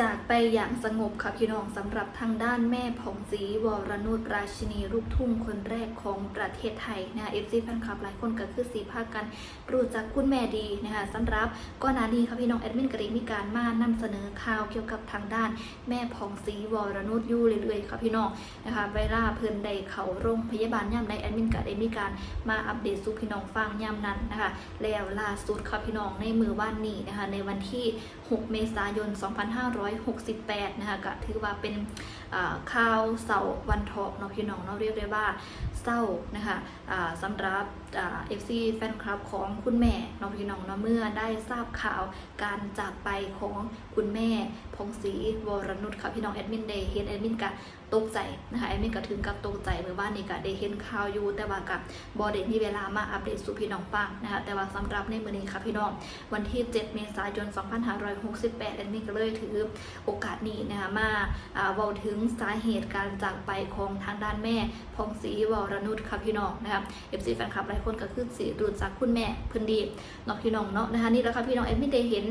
จากไปอย่างสงบค่ะพี่น้องสำหรับทางด้านแม่ผ่องศรีวรนุชราชินีลูกทุ่งคนแรกของประเทศไทยนะเอฟซีแฟนคลับหลายคนก็คือสีภาคกันรู้จักคุณแม่ดีนะคะสำหรับก่อนานีค่ะพี่น้องแอดมินกระดิมีการมานำเสนอข่าวเกี่ยวกับทางด้านแม่ผ่องศรีวรนุชอยู่เรื่อยๆค่ะพี่น้องนะคะเวลาเพิ่นได้เขาโรงพยาบาลย่ำใดแอดมินก็ได้มีการมาอัปเดตสู่พี่น้องฟังย่ำนั้นนะคะแล้วล่าสุดค่ะพี่น้องในมือว่านนี้นะคะในวันที่ 6 เมษายน 2568 นะคะก็ถือว่าเป็นข่าวเสาร์วันทองเนาะพี่น้องเนาะเรียกได้ว่าเศร้านะคะสำหรับ เอ่า FC แฟนคลับของคุณแม่เนาะพี่น้องเนาะเมื่อได้ทราบข่าวการจากไปของคุณแม่พงศรีวรนุชค่ะพี่น้องแอดมินเดย์เห็นแอดมินกะตกใจนะคะแอดมินก็ถึงกับตกใจเมื่อวานนี้ก็ได้เห็นข่าวอยู่แต่ว่ากับบอเดมีเวลามาอัปเดตสู่พี่น้องฟังนะคะแต่ว่าสำหรับในมื้อนี้ค่ะพี่น้องวันที่ 7 เมษายน 2568แอนนี่ก็เลยถือโอกาสนี้นะคะมาอ่าเว้าถึงสาเหตุการจากไปของทางด้านแม่พงศรีวรนุชค่ะพี่น้องนะคะเอฟซีแฟนคลับหลายคนก็คือสีรู้จักคุณแม่เพิ่นดีเนาะพี่น้องเนาะนะคะนี่แหล้วค่ะพี่น้องเอ็มไม่ได้เห็น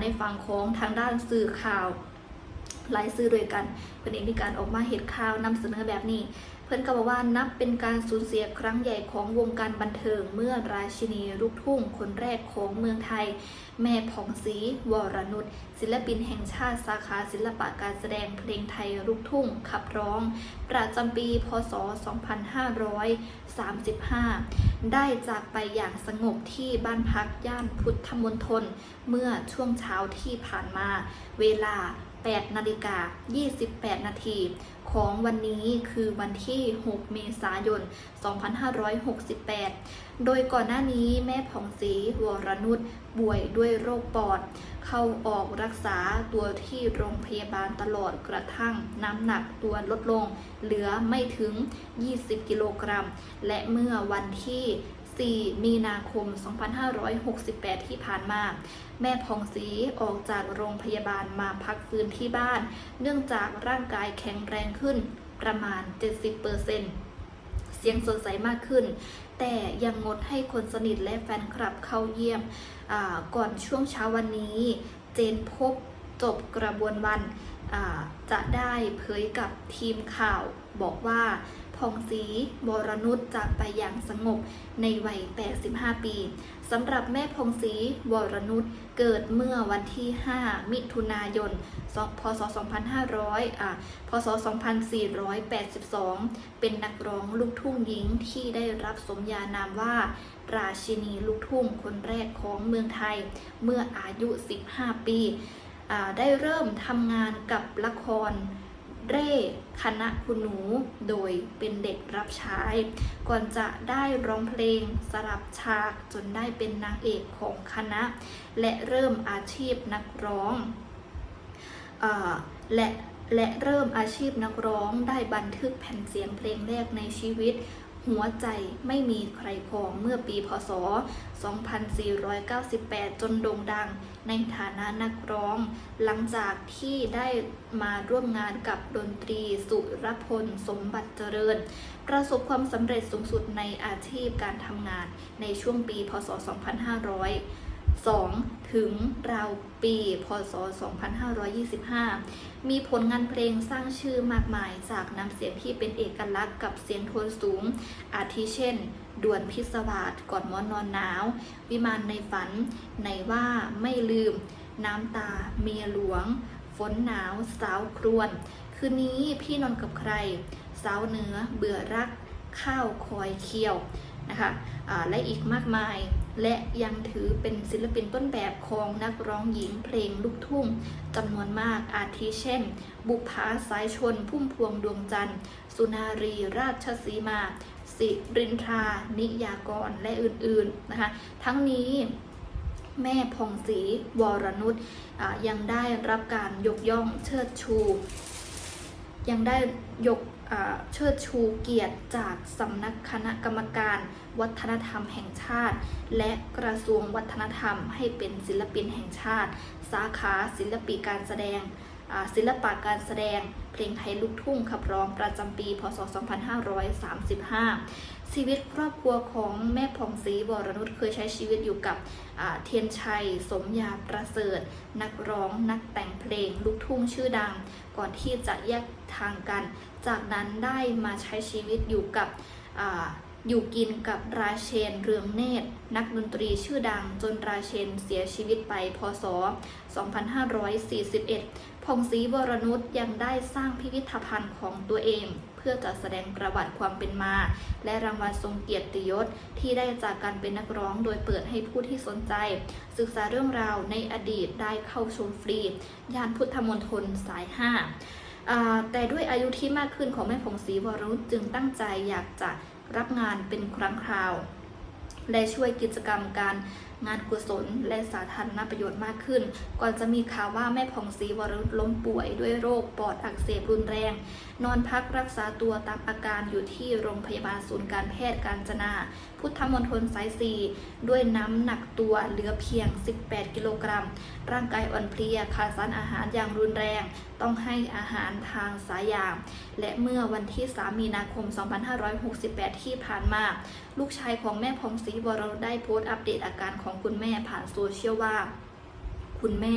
ในฝั่งของทางด้านสื่อข่าว หลายสื่อด้วยกัน เพิ่นเองมีการออกมาเหตุข่าวนำเสนอแบบนี้ เพื่อนก็บอกว่านับเป็นการสูญเสียครั้งใหญ่ของวงการบันเทิงเมื่อราชินีลูกทุ่งคนแรกของเมืองไทย แม่ผ่องศรีวรนุชศิลปินแห่งชาติสาขาศิลปะการแสดงเพลงไทยลูกทุ่งขับร้อง ประจำปี พศ 2535 ได้จากไปอย่างสงบที่บ้านพักย่านพุทธมณฑลเมื่อช่วงเช้าที่ผ่านมาเวลา 8นาฬิกา28 นาทีของวันนี้คือวันที่ 6 เมษายน 2568 โดยก่อนหน้านี้แม่ผ่องศรีวรนุชป่วยด้วยโรคปอด เข้าออกรักษาตัวที่โรงพยาบาลตลอดกระทั่งน้ำหนักตัวลดลง เหลือไม่ถึง 20 กิโลกรัม และเมื่อวันที่ 4 มีนาคม 2568 ที่ผ่านมา แม่ผ่องศรีออกจากโรงพยาบาลมาพักฟื้นที่บ้าน เนื่องจากร่างกายแข็งแรงขึ้นประมาณ 70%เสียงสดใสมากขึ้น แต่ยังงดให้คนสนิทและแฟนคลับเข้าเยี่ยม ก่อนช่วงเช้าวันนี้ เจนพบจบกระบวนวันจะได้เผยกับทีมข่าวบอกว่า พองศรีวรนุชจากไปอย่างสงบในวัย 85 ปีสำหรับแม่พงศรีวรนุชเกิดเมื่อวันที่ 5 มิถุนายน พศ 2500อ่าพศ 2482 เป็นนักร้องลูกทุ่งหญิงที่ได้รับสมญานามว่าราชินีลูกทุ่งคนแรกของเมืองไทยเมื่ออายุ 15 ปี ได้เริ่มทำงานกับละคร เร่คณะคุณหนูโดยเป็นเด็กรับใช้ ก่อนจะได้ร้องเพลงสลับฉากจนได้เป็นนางเอกของคณะ และเริ่มอาชีพนักร้องอและและเริ่มอาชีพนักร้องได้บันทึกแผ่นเสียงเพลงแรกในชีวิต หัวใจไม่มีใครครองเมื่อปีพศ 2498 จนโด่งดังในฐานะนักร้อง หลังจากที่ได้มาร่วมงานกับดนตรีสุรพลสมบัติเจริญ ประสบความสำเร็จสูงสุดในอาชีพการทำงานในช่วงปีพศ 2500 2. ถึงราวปี พศ 2525 มีผลงานเพลงสร้างชื่อมากมายจากน้ำเสียงที่เป็นเอกลักษณ์กับเสียงโทนสูง อาทิเช่น ด่วนพิศวาสก่อนมอนนอนหนาว วิมานในฝัน ในว่าไม่ลืม น้ำตาเมียหลวง ฝนหนาวสาวครวน คืนนี้พี่นอนกับใคร สาวเหนือเบื่อรัก ข้าวคอยเคี่ยวนะคะอ่าและอีกมากมาย และยังถือเป็นศิลปินต้นแบบของนักร้องหญิงเพลงลูกทุ่งจำนวนมากอาทิเช่น บุภาสายชนพุ่มพวงดวงจันทร์ สุนารีราชสีมา สิรินทรานิยากร และอื่นๆนะคะทั้งนี้แม่พองศรีวรนุชยังได้รับการยกย่องเชิดชู ยังได้ยกเชิดชูเกียรติจากสำนักคณะกรรมการวัฒนธรรมแห่งชาติ และกระทรวงวัฒนธรรมให้เป็นศิลปินแห่งชาติ สาขาศิลปิการแสดง ศิลปะการแสดงเพลงไทยลูกทุ่งขับร้องประจำปี พศ 2535 ชีวิตครอบครัวของแม่ผ่องศรีวรนุชเคยใช้ชีวิตอยู่กับเทียนชัย สมยาประเสริฐ นักร้อง นักแต่งเพลงลูกทุ่งชื่อดัง ก่อนที่จะแยกทางกัน จากนั้นได้มาใช้ชีวิตอยู่กับออยู่กินกับราเชนเรืองเนตร นักดนตรีชื่อดังจนราเชนเสียชีวิตไปพศ 2541 พงศรีวรนุชยังได้สร้างพิพิธภัณฑ์ของตัวเอง เพื่อจะแสดงประวัติความเป็นมา และรางวัลทรงเกียรติยศที่ได้จากการเป็นนักร้องโดยเปิดให้ผู้ที่สนใจ ศึกษาเรื่องราวในอดีตได้เข้าชมฟรีย่านพุทธมณฑลสาย5อ่าแต่ด้วยอายุที่มากขึ้นของแม่ผงศรีวรนุชจึงตั้งใจอยากจะรับงานเป็นครั้งคราว และช่วยกิจกรรมการงานกุศลและสาธารณประโยชน์มากขึ้น ก่อนจะมีข่าวว่าแม่ผ่องศรีวรนุชล้มป่วยด้วยโรคปอดอักเสบรุนแรง นอนพักรักษาตัวตามอาการอยู่ที่โรงพยาบาลศูนย์การแพทย์การจนา พุทธมณฑลสายสีด้วยน้ำหนักตัวเหลือเพียง 18 กิโลกรัม ร่างกายอ่อนเพลียขาดสารอาหารอย่างรุนแรง ต้องให้อาหารทางสายยาง และเมื่อวันที่ 3 มีนาคม 2568 ที่ผ่านมา ลูกชายของแม่พองศรีวรนุชได้โพสต์อัปเดตอาการของของคุณแม่ผ่านโซเชียลว่า คุณแม่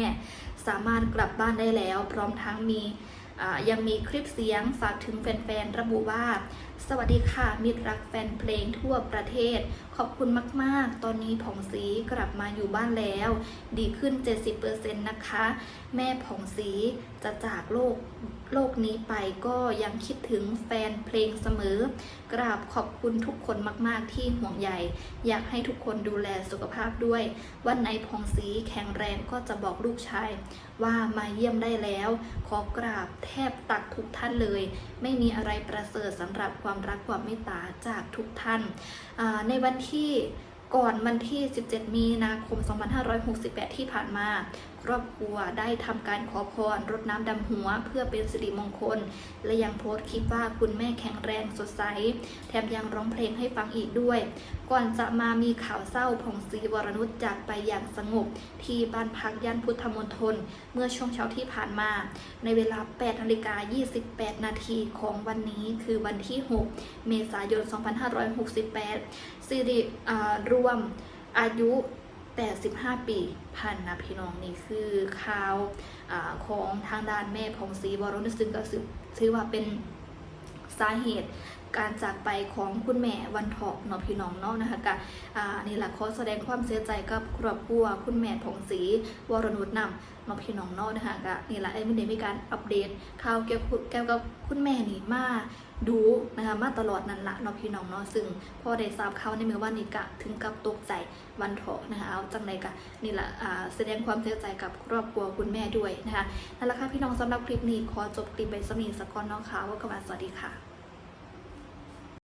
สามารถกลับบ้านได้แล้ว พร้อมทั้งมี ยังมีคลิปเสียงฝากถึงแฟนๆ ระบุว่า สวัสดีค่ะ มิตรรักแฟนเพลงทั่วประเทศ ขอบคุณมากๆ ตอนนี้ผ่องศรีกลับมาอยู่บ้านแล้ว ดีขึ้น 70%นะคะ แม่ผ่องศรีจะจากโลกโลกนี้ไปก็ยังคิดถึงแฟนเพลงเสมอ กราบขอบคุณทุกคนมากๆ ที่ห่วงใยอยากให้ทุกคนดูแลสุขภาพด้วย วันไหนผ่องศรีแข็งแรงก็จะบอกลูกชาย ว่ามาเยี่ยมได้แล้ว ขอกราบแททบตักทุกท่านเลย ไม่มีอะไรประเสริฐสำหรับความรักความเมตตาจากทุกท่านในวันที่ก่อนวันที่ 17 มีนาคม 2568 ที่ผ่านมาครอบครัวได้ทำการขอพรรดน้ำดำหัว เพื่อเป็นสิริมงคล และยังโพสต์คลิปว่าคุณแม่แข็งแรงสดใส แถมยังร้องเพลงให้ฟังอีกด้วย ก่อนจะมามีข่าวเศร้าผ่องศรีวรนุชจากไปอย่างสงบ ที่บ้านพักย่านพุทธมณฑลเมื่อช่วงเช้าที่ผ่านมา ในเวลา8นาฬิกา28 นาทีของวันนี้คือวันที่ 6 เมษายน 2568สิริรวมอายุ แต่ 15 ปีพันนะพี่น้องนี่คือข่าวอาของทางด้านแม่พงศรีวรนุชซึ่งก็ถือว่าเป็นสาเหตุ การจากไปของคุณแม่วันทอกเนาะพี่น้องเนาะนะคะกะนี่แหละขอแสดงความเสียใจกับครอบครัวคุณแม่พองศรีวรนุชนำเนาะพี่น้องเนาะนะคะกะนี่แหละไอ้ไม่ได้มีการอัปเดตข่าวเกี่ยวกับกับคุณแม่นี่มาดูนะคะมาตลอดนั่นละเนาะพี่น้องเนาะซึ่งพอได้ทราบข่าวในเมื่อวันนี้กะถึงกับตกใจวันทอกนะคะเอาจังไรกะนี่แหละแสดงความเสียใจกับครอบครัวคุณแม่ด้วยนะคะนั่นแหละค่ะพี่น้องสำหรับคลิปนี้ขอจบคลิปไปสมีสกอนน้องขาวว่ากันมาสวัสดีค่ะ